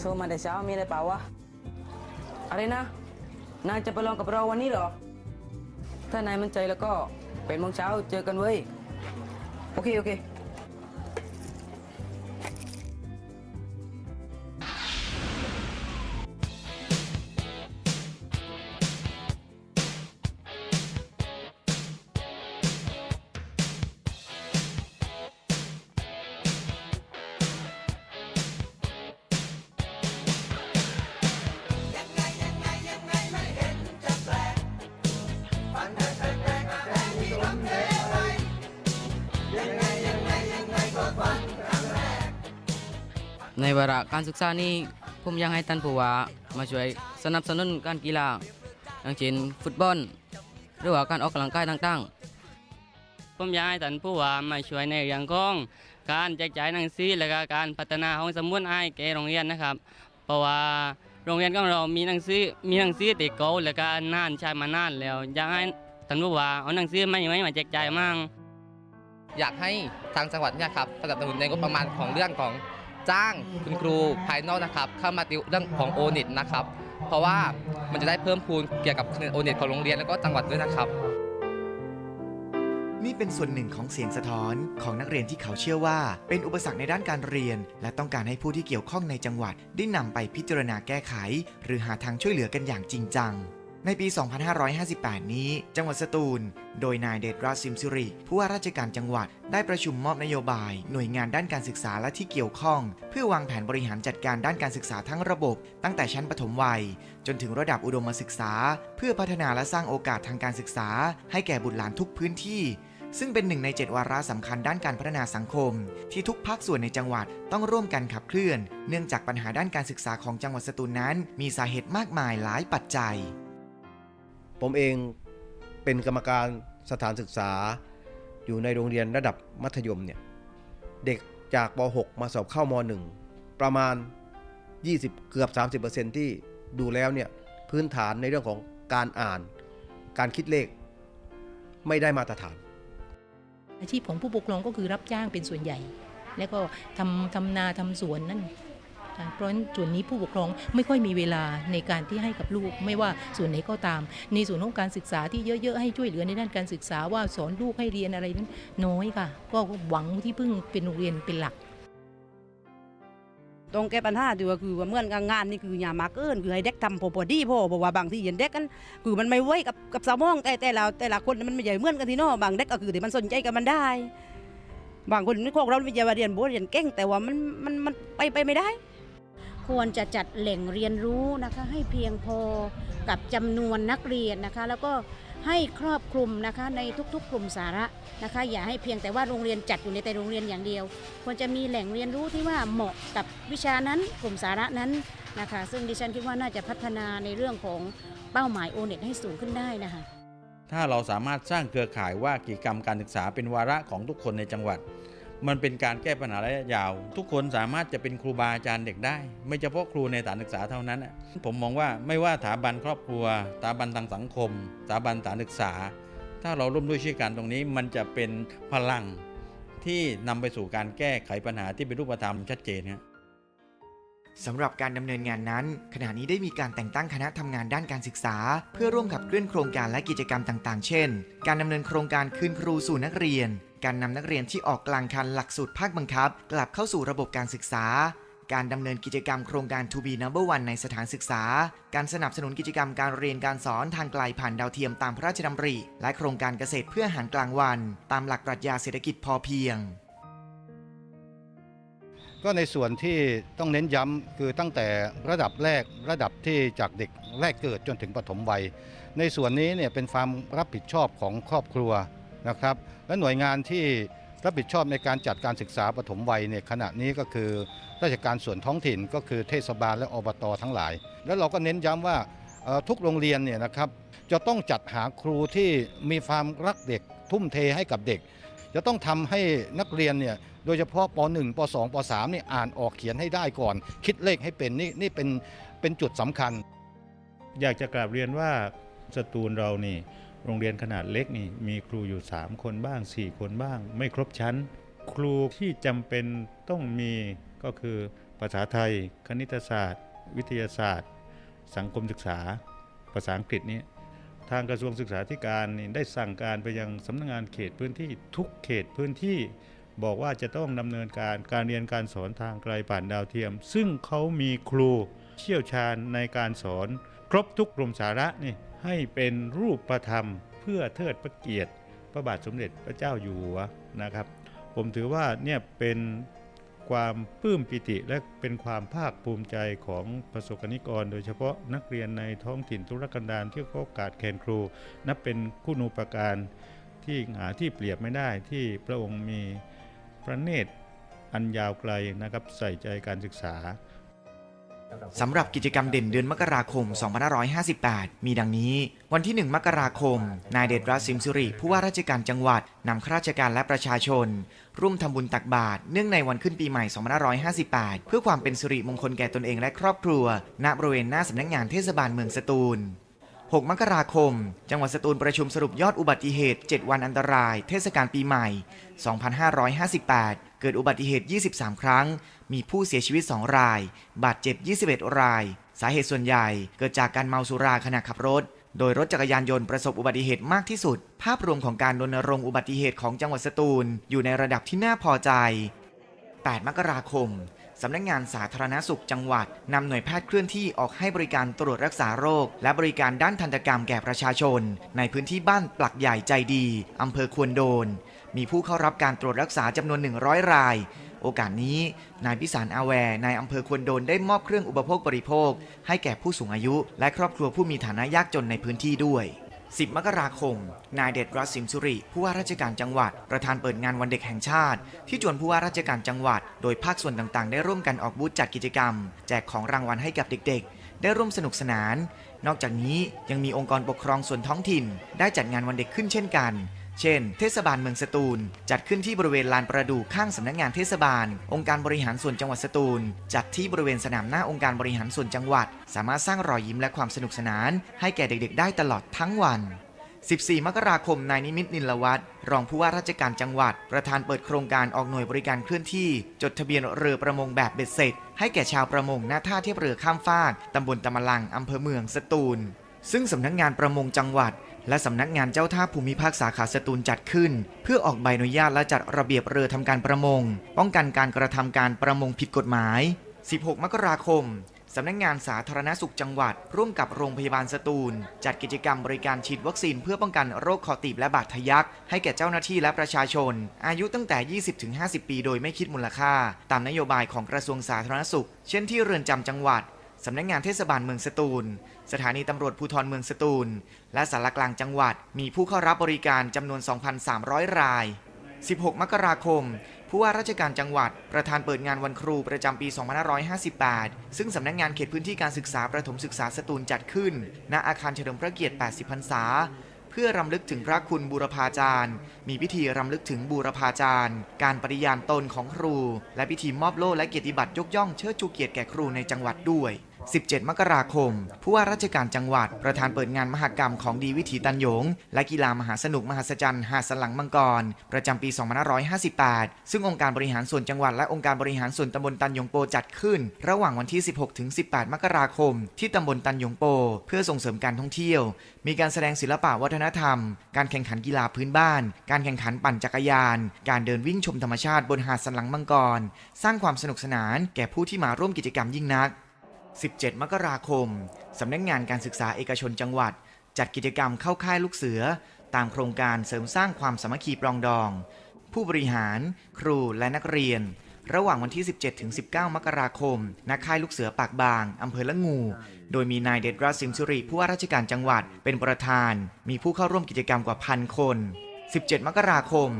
โทรมาแต่เช้ามีอะไรเปล่าวะ อะไรนะ นายจะไปลองกับเราวันนี้เหรอ ถ้านายมั่นใจแล้วก็เป็นโมงเช้าเจอกันเว้ย โอเค โอเค ในวาระการศึกษานี้ผมอยากให้ท่านผู้ว่ามาช่วยสนับสนุนการกีฬาอย่างเช่นฟุตบอล หรือว่าการออกกำลังกายต่างๆ ผมอยากให้ท่านผู้ว่ามาช่วยในเรื่องของการแจกจ่ายหนังสือและกการพัฒนาห้องสมุดให้แก่โรงเรียนนะครับ เพราะว่าโรงเรียนของเรามีหนังสือมีหนังสือติดเก่าและก็นานใช้มานานแล้วอยากให้ท่านผู้ว่าเอาหนังสือมาให้มาแจกจ่ายมั่งอยากให้ทางจังหวัดเนี่ยครับสนับสนุนในงบประมาณของเรื่องของ จ้างคุณครูภายนอกนะครับเข้ามาติวเรื่องของโอนินะครับ เพราะว่ามันจะได้เพิ่มพูนเกี่ยวกับคะแนนโอนิของโรงเรียนแล้วก็จังหวัดด้วยนะครับ นี่เป็นส่วนหนึ่งของเสียงสะท้อนของนักเรียนที่เขาเชื่อว่า เป็นอุปสรรคในด้านการเรียน และต้องการให้ผู้ที่เกี่ยวข้องในจังหวัดได้นำไปพิจารณาแก้ไข หรือหาทางช่วยเหลือกันอย่างจริงจัง ในปี 2558 นี้ จังหวัดสตูล โดยนายเดชราชซิมซิริผู้ว่าราชการจังหวัดได้ประชุมมอบนโยบาย หน่วยงานด้านการศึกษาและที่เกี่ยวข้อง เพื่อวางแผนบริหารจัดการด้านการศึกษาทั้งระบบ ตั้งแต่ชั้นปฐมวัย จนถึงระดับอุดมศึกษา เพื่อพัฒนาและสร้างโอกาสทางการศึกษา ให้แก่บุตรหลานทุกพื้นที่ ซึ่งเป็นหนึ่งในเจ็ดวาระสำคัญด้านการพัฒนาสังคม ที่ทุกภาคส่วนในจังหวัดต้องร่วมกันขับเคลื่อน เนื่องจากปัญหาด้านการศึกษาของจังหวัดสตูลนั้น มีสาเหตุมากมายหลายปัจจัย ผมเองเป็นกรรมการสถานศึกษา อยู่ในโรงเรียนระดับมัธยมเนี่ยเด็กจากป .6 มาสอบเข้าม .1 ประมาณ 20 เกือบ 30%ที่ดูแล้วเนี่ยพื้นฐานในเรื่องของการอ่าน การคิดเลข ไม่ได้มาตรฐาน อาชีพของผู้ปกครองก็คือรับจ้างเป็นส่วนใหญ่ แล้วก็ทำทำนาทำสวนนั่น เพราะฉะนั้นส่วนนี้ผู้ปกครองไม่ค่อยมีเวลาในการที่ให้กับลูก ไม่ว่าส่วนไหนก็ตาม ในส่วนของการศึกษาที่เยอะ ๆ ให้ช่วยเหลือในด้านการศึกษาว่าสอนลูกให้เรียนอะไรนั้นน้อยค่ะ ก็หวังที่พึ่งเป็นโรงเรียนเป็นหลักต้องแก้ปัญหาดีว่าคือว่าเหมื่อนกงานนี่คืออย่ามาเกินคือให้เด็กทำพอพอดีพอบอกว่าบางที่เห็นเด็กกันคือมันไม่ไว้กับกับสมองแต่แต่ละแต่ละคนมันไม่ใหญ่เหมือนกันทีเนาะบางเด็กก็คือที่มันสนใจกับมันได้ บางคนนี่พวกเราไม่ใช่ว่าเรียนโบเรียนเก่งแต่ว่ามันมันมันไปไปไม่ได้ ควรจะจัดแหล่งเรียนรู้นะคะให้เพียงพอกับจำนวนนักเรียนนะคะ แล้วก็ให้ครอบคลุมนะคะในทุกๆ กลุ่มสาระนะคะ อย่าให้เพียงแต่ว่าโรงเรียนจัดอยู่ในแต่โรงเรียนอย่างเดียว ควรจะมีแหล่งเรียนรู้ที่ว่าเหมาะกับวิชานั้นกลุ่มสาระนั้นนะคะ ซึ่งดิฉันคิดว่าน่าจะพัฒนาในเรื่องของเป้าหมายโอเน็ตให้สูงขึ้นได้นะคะถ้าเราสามารถสร้างเครือข่ายว่ากิจกรรมการศึกษาเป็นวาระของทุกคนในจังหวัด มันเป็นการแก้ปัญหาระยะยาว ทุกคนสามารถจะเป็นครูบาอาจารย์เด็กได้ ไม่เฉพาะครูในสถานศึกษาเท่านั้น ผมมองว่าไม่ว่าสถาบันครอบครัวสถาบันทางสังคมสถาบันสถานศึกษา ถ้าเราร่วมด้วยช่วยกันตรงนี้ มันจะเป็นพลังที่นำไปสู่การแก้ไขปัญหาที่เป็นรูปธรรมชัดเจนครับ สำหรับการดำเนินงานนั้น ขณะนี้ได้มีการแต่งตั้งคณะทำงานด้านการศึกษา เพื่อร่วมขับเคลื่อนโครงการและกิจกรรมต่างๆ เช่น การดำเนินโครงการคืนครูสู่นักเรียน การนำนักเรียนที่ออกกลางคันหลักสูตรภาคบังคับ กลับเข้าสู่ระบบการศึกษา การดำเนินกิจกรรมโครงการ To be number one ในสถานศึกษา การสนับสนุนกิจกรรมการเรียนการสอนทางไกลผ่านดาวเทียมตามพระราชดำริ และโครงการเกษตรเพื่ออาหารกลางวัน ตามหลักปรัชญาเศรษฐกิจพอเพียง ก็ในส่วนที่ต้องเน้นย้ำคือตั้งแต่ระดับแรกระดับที่จากเด็กแรกเกิดจนถึงปฐมวัย ในส่วนนี้เนี่ยเป็นความรับผิดชอบของครอบครัวนะครับ และหน่วยงานที่รับผิดชอบในการจัดการศึกษาปฐมวัยเนี่ยขณะนี้ก็คือ ราชการส่วนท้องถิ่นก็คือเทศบาลและอบตทั้งหลาย แล้วเราก็เน้นย้ำว่าทุกโรงเรียนเนี่ยนะครับจะต้องจัดหาครูที่มีความรักเด็กทุ่มเทให้กับเด็ก จะต้องทำให้นักเรียนเนี่ยโดยเฉพาะป .1 ป .2 ป .3 เนี่ยอ่านออกเขียนให้ได้ก่อน คิดเลขให้เป็นนี่นี่เป็นเป็นจุดสำคัญ อยากจะกราบเรียนว่าสตูลเรานี่โรงเรียนขนาดเล็กนี่มีครูอยู่ 3 คนบ้าง 4 คนบ้าง ไม่ครบชั้น ครูที่จำเป็นต้องมีก็คือภาษาไทย คณิตศาสตร์ วิทยาศาสตร์ สังคมศึกษา ภาษาอังกฤษนี้ ทางกระทรวงศึกษาธิการได้สั่งการไปยังสำนักงานเขตพื้นที่ทุกเขตพื้นที่บอกว่าจะต้องดำเนินการการเรียนการสอนทางไกลผ่านดาวเทียม ซึ่งเขามีครูเชี่ยวชาญในการสอน ครบทุกกลุ่มสาระนี่ให้เป็นรูปธรรม เพื่อเทิดพระเกียรติ พระบาทสมเด็จพระเจ้าอยู่หัวนะครับ ผมถือว่าเนี่ยเป็น ความปลื้มปิติและเป็นความภาคภูมิใจของประสบกนิกร โดยเฉพาะนักเรียนในท้องถิ่นทุรกันดารที่เขาขาดแคลนครู นับเป็นคุณูปการที่หาที่เปรียบไม่ได้ที่พระองค์มีพระเนตรอันยาวไกลนะครับใส่ใจการศึกษา สำหรับกิจกรรมเด่นเดือนมกราคม 2558 มีดังนี้ วันที่ 1 มกราคม นายเดชรัตน์สิมสุริ ผู้ว่าราชการจังหวัด นำข้าราชการและประชาชน ร่วมทำบุญตักบาตรเนื่องในวันขึ้นปีใหม่ 2558 เพื่อความเป็นสิริมงคลแก่ตนเองและครอบครัว ณ บริเวณหน้าสำนักงานเทศบาลเมืองสตูล 6 มกราคม จังหวัดสตูลประชุมสรุปยอดอุบัติเหตุ 7 วันอันตราย เทศกาลปีใหม่ 2558 เกิดอุบัติเหตุ 23 ครั้ง มีผู้เสียชีวิต 2 ราย บาดเจ็บ 21 ราย สาเหตุส่วนใหญ่เกิดจากการเมาสุราขณะขับรถ โดยรถจักรยานยนต์ประสบอุบัติเหตุมากที่สุด ภาพรวมของการรณรงค์อุบัติเหตุของจังหวัดสตูล อยู่ในระดับที่น่าพอใจ 8 มกราคมสำนักงงานสาธารณสุขจังหวัดนำหน่วยแพทย์เคลื่อนที่ออกให้บริการตรวจรักษาโรค และบริการด้านทันตกรรมแก่ประชาชน ในพื้นที่บ้านปลักใหญ่ใจดีอำเภอควนโดน มีผู้เข้ารับการตรวจรักษาจำนวน 100 ราย โอกาสนี้ นายพิสารอาแวร์นายอำเภอควนโดนได้มอบเครื่องอุปโภคบริโภค ให้แก่ผู้สูงอายุ และครอบครัวผู้มีฐานะยากจนในพื้นที่ด้วย 10 มกราคม นายเดชรัตน์สิมสุริ ผู้ว่าราชการจังหวัด ประธานเปิดงานวันเด็กแห่งชาติ ที่จวนผู้ว่าราชการจังหวัด โดยภาคส่วนต่างๆ ได้ร่วมกันออกบูธจัดกิจกรรม แจกของรางวัลให้กับเด็กๆ ได้ร่วมสนุกสนาน นอกจากนี้ยังมีองค์กรปกครองส่วนท้องถิ่น ได้จัดงานวันเด็กขึ้นเช่นกัน เช่น เทศบาลเมืองสตูล จัดขึ้นที่บริเวณลานประดู่ข้างสำนักงานเทศบาล องค์การบริหารส่วนจังหวัดสตูล จัดที่บริเวณสนามหน้าองค์การบริหารส่วนจังหวัด สามารถสร้างรอยยิ้มและความสนุกสนาน ให้แก่เด็กๆ ได้ตลอดทั้งวัน 14 มกราคม นายนิมิตนินลวัฒน์รองผู้ว่าราชการจังหวัด ประธานเปิดโครงการออกหน่วยบริการเคลื่อนที่ จดทะเบียนเรือประมงแบบเบ็ดเสร็จ ให้แก่ชาวประมงหน้าท่าเทียบเรือข้ามฟากตำบลตะมะลังอำเภอเมืองสตูล ซึ่งสำนักงานประมงจังหวัด และสำนักงานเจ้าท่าภูมิภาคสาขาสตูลจัดขึ้น เพื่อออกใบอนุญาตและจัดระเบียบเรือทำการประมง ป้องกันการกระทำการประมงผิดกฎหมาย 16 มกราคมสำนักงานสาธารณสุขจังหวัด ร่วมกับโรงพยาบาลสตูล จัดกิจกรรมบริการฉีดวัคซีนเพื่อป้องกันโรคคอตีบและบาดทะยัก ให้แก่เจ้าหน้าที่และประชาชน อายุตั้งแต่ 20-50 ปีโดยไม่คิดมูลค่า ตามนโยบายของกระทรวงสาธารณสุข เช่นที่เรือนจำจังหวัด สำนักงานเทศบาลเมืองสตูล สถานีตำรวจภูธรเมืองสตูล และสารกลางจังหวัด มีผู้เข้ารับบริการจำนวน 2,300 ราย 16 มกราคม ผู้ว่าราชการจังหวัด ประธานเปิดงานวันครูประจำปี 2558 ซึ่งสำนักงานเขตพื้นที่การศึกษาประถมศึกษาสตูลจัดขึ้น ณ อาคารเฉลิมพระเกียรติ 80 พรรษาเพื่อรำลึกถึงพระคุณบูรพาจารย์ มีพิธีรำลึกถึงบูรพาจารย์ การปฏิญาณตนของครู และพิธีมอบโล่และเกียรติบัตรยกย่องเชิดชูเกียรติแก่ครูในจังหวัดด้วย 17 มกราคม ผู้ว่าราชการจังหวัด ประธานเปิดงานมหกรรมของดีวิถีตันหยง และกีฬามหาสนุกมหัศจรรย์หาดสลังมังกร ประจำปี 2558 ซึ่งองค์การบริหารส่วนจังหวัดและองค์การบริหารส่วนตำบลตันหยงโปจัดขึ้น ระหว่างวันที่ 16 ถึง 18 มกราคม ที่ตำบลตันหยงโป เพื่อส่งเสริมการท่องเที่ยว มีการแสดงศิลปะวัฒนธรรม การแข่งขันกีฬาพื้นบ้าน การแข่งขันปั่นจักรยาน การเดินวิ่งชมธรรมชาติบนหาดสันหลังมังกร สร้างความสนุกสนานแก่ผู้ที่มาร่วมกิจกรรมยิ่งนัก 17 มกราคม สำนักงานการศึกษาเอกชนจังหวัด จัดกิจกรรมเข้าค่ายลูกเสือ ตามโครงการเสริมสร้างความสามัคคีปรองดอง ผู้บริหาร ครูและนักเรียน ระหว่างวันที่ 17 ถึง 19 มกราคมณค่ายลูกเสือปากบางอำเภอละงู โดยมีนายเดชรัตน์สิมสุริผู้ว่าราชการจังหวัดเป็นประธาน มีผู้เข้าร่วมกิจกรรมกว่าพันคน 17 มกราคม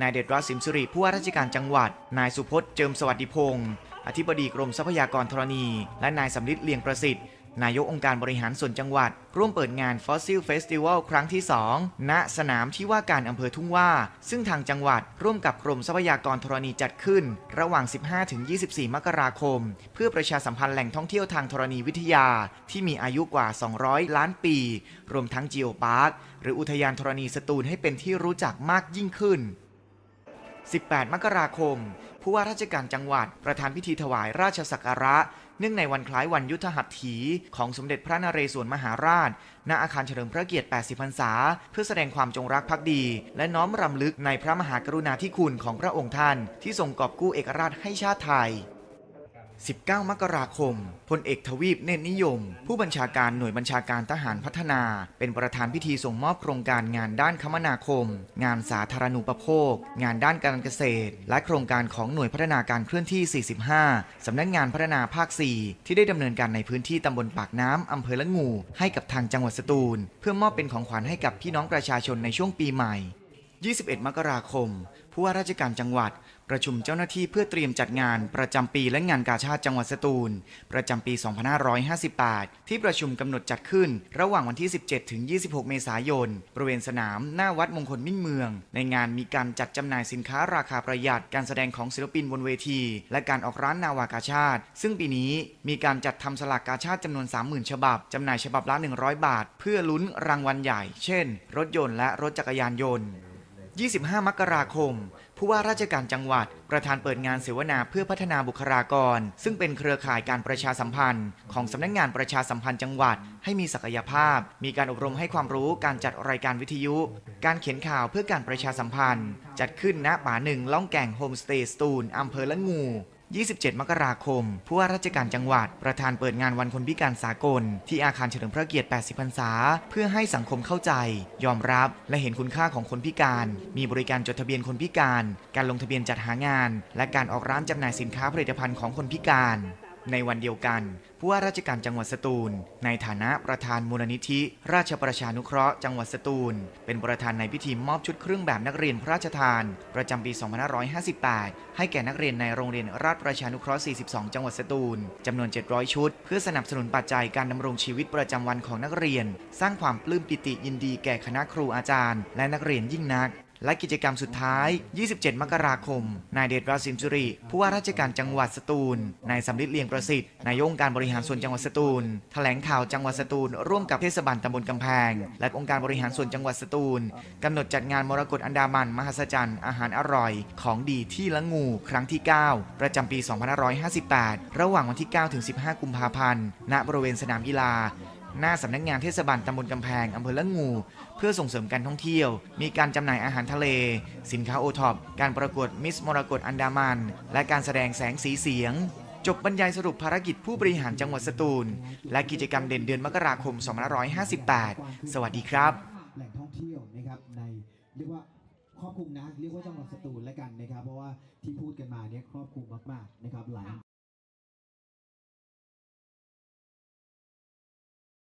นายเดชรัตน์สิมสุริผู้ว่าราชการจังหวัด นายสุพจน์เจิมสวัสดิพงศ์ อธิบดีกรมทรัพยากรธรณี และนายสำลิดเลียงประสิทธิ์ นายกองค์การบริหารส่วนจังหวัด ร่วมเปิดงาน Fossil Festival ครั้งที่ 2 ณ สนามที่ว่าการอำเภอทุ่งว่า ซึ่งทางจังหวัดร่วมกับกรมทรัพยากรธรณีจัดขึ้น ระหว่าง 15-24 มกราคม เพื่อประชาสัมพันธ์แหล่งท่องเที่ยวทางธรณีวิทยา ที่มีอายุกว่า 200 ล้านปี รวมทั้ง Geo Park หรืออุทยานธรณีสตูลให้เป็นที่รู้จักมากยิ่งขึ้น 18 มกราคม ผู้ว่าราชการจังหวัด ประธานพิธีถวายราชสักการะ เนื่องในวันคล้ายวันยุทธหัตถี ของสมเด็จพระนเรศวรมหาราช ณ อาคารเฉลิมพระเกียรติ 80 พรรษา เพื่อแสดงความจงรักภักดี และน้อมรำลึกในพระมหากรุณาธิคุณของพระองค์ท่าน ที่ทรงกอบกู้เอกราชให้ชาติไทย 19 มกราคม พลเอกทวีปเนตรนิยม ผู้บัญชาการหน่วยบัญชาการทหารพัฒนา เป็นประธานพิธีส่งมอบโครงการงานด้านคมนาคม งานสาธารณูปโภค งานด้านการเกษตร และโครงการของหน่วยพัฒนาการเคลื่อนที่ 45 สำนักงานพัฒนาภาค 4 ที่ได้ดำเนินการในพื้นที่ตำบลปากน้ำอำเภอละงู ให้กับทางจังหวัดสตูล เพื่อมอบเป็นของขวัญให้กับพี่น้องประชาชนในช่วงปีใหม่ 21 มกราคม ผู้ว่าราชการจังหวัด ประชุมเจ้าหน้าที่เพื่อเตรียมจัดงานประจำปีและงานกาชาติจังหวัดสตูล ประจำปี 2558 ที่ประชุมกำหนดจัดขึ้น ระหว่างวันที่ 17 ถึง 26 เมษายน บริเวณสนาม หน้าวัดมงคลมิ่งเมือง ในงานมีการจัดจำหน่ายสินค้าราคาประหยัด การแสดงของศิลปินบนเวที และการออกร้านนาวากาชาติ ซึ่งปีนี้มีการจัดทำสลากกาชาติจำนวน 30,000 ฉบับจำหน่ายฉบับละ 100 บาท เพื่อลุ้นรางวัลใหญ่ เช่น รถยนต์และรถจักรยานยนต์ 25 มกราคม ผู้ว่าราชการจังหวัด ประธานเปิดงานเสวนาเพื่อพัฒนาบุคลากร ซึ่งเป็นเครือข่ายการประชาสัมพันธ์ ของสำนักงานประชาสัมพันธ์จังหวัด ให้มีศักยภาพ มีการอบรมให้ความรู้การจัดรายการวิทยุ การเขียนข่าวเพื่อการประชาสัมพันธ์ จัดขึ้นณป่าหนึ่งล่องแก่งโฮมสเตย์สตูลอำเภอละงู 27 มกราคม ผู้ว่าราชการจังหวัด ประธานเปิดงานวันคนพิการสากล ที่อาคารเฉลิมพระเกียรติ 80 พรรษา เพื่อให้สังคมเข้าใจ ยอมรับและเห็นคุณค่าของคนพิการ มีบริการจดทะเบียนคนพิการ การลงทะเบียนจัดหางาน และการออกร้านจำหน่ายสินค้าผลิตภัณฑ์ของคนพิการ ในวันเดียวกัน ผู้ว่าราชการจังหวัดสตูล ในฐานะประธานมูลนิธิ ราชประชานุเคราะห์จังหวัดสตูล เป็นประธานในพิธีมอบชุดเครื่องแบบนักเรียนพระราชทาน ประจำปี 2558 ให้แก่นักเรียนในโรงเรียนราชประชานุเคราะห์ 42 จังหวัดสตูลจำนวน 700 ชุด เพื่อสนับสนุนปัจจัยการดำรงชีวิตประจำวันของนักเรียน สร้างความปลื้มปิติยินดีแก่คณะครูอาจารย์ และนักเรียนยิ่งนัก และกิจกรรมสุดท้าย 27 มกราคม นายเดชราสิมสุริผู้ว่าราชการจังหวัดสตูล นายสำลิดเลียงประสิทธิ์ นายกองค์การบริหารส่วนจังหวัดสตูล แถลงข่าวจังหวัดสตูล ร่วมกับเทศบาลตำบลกำแพง และองค์การบริหารส่วนจังหวัดสตูลกำหนดจัดงานมรกตอันดามัน มหัศจรรย์อาหารอร่อย ของดีที่ละงู ครั้งที่ 9 ประจำปี 2558 ระหว่างวันที่ 9 ถึง 15 กุมภาพันธ์ ณ บริเวณสนามกีฬา หน้าสำนักงานเทศบาลตำบลกำแพงอำเภอละงู เพื่อส่งเสริมการท่องเที่ยว มีการจำหน่ายอาหารทะเล สินค้าโอท็อปการประกวดมิสมรกตอันดามัน และการแสดงแสงสีเสียง จบบรรยายสรุปภารกิจผู้บริหารจังหวัดสตูล และกิจกรรมเด่นเดือนมกราคม 2558 สวัสดีครับ แหล่งท่องเที่ยวนะครับในเรียกว่าครอบคลุมนะเรียกว่าจังหวัดสตูลแล้วกันนะครับ เพราะว่าที่พูดกันมาเนี่ยครอบคลุมมากๆนะครับหลายอำเภอ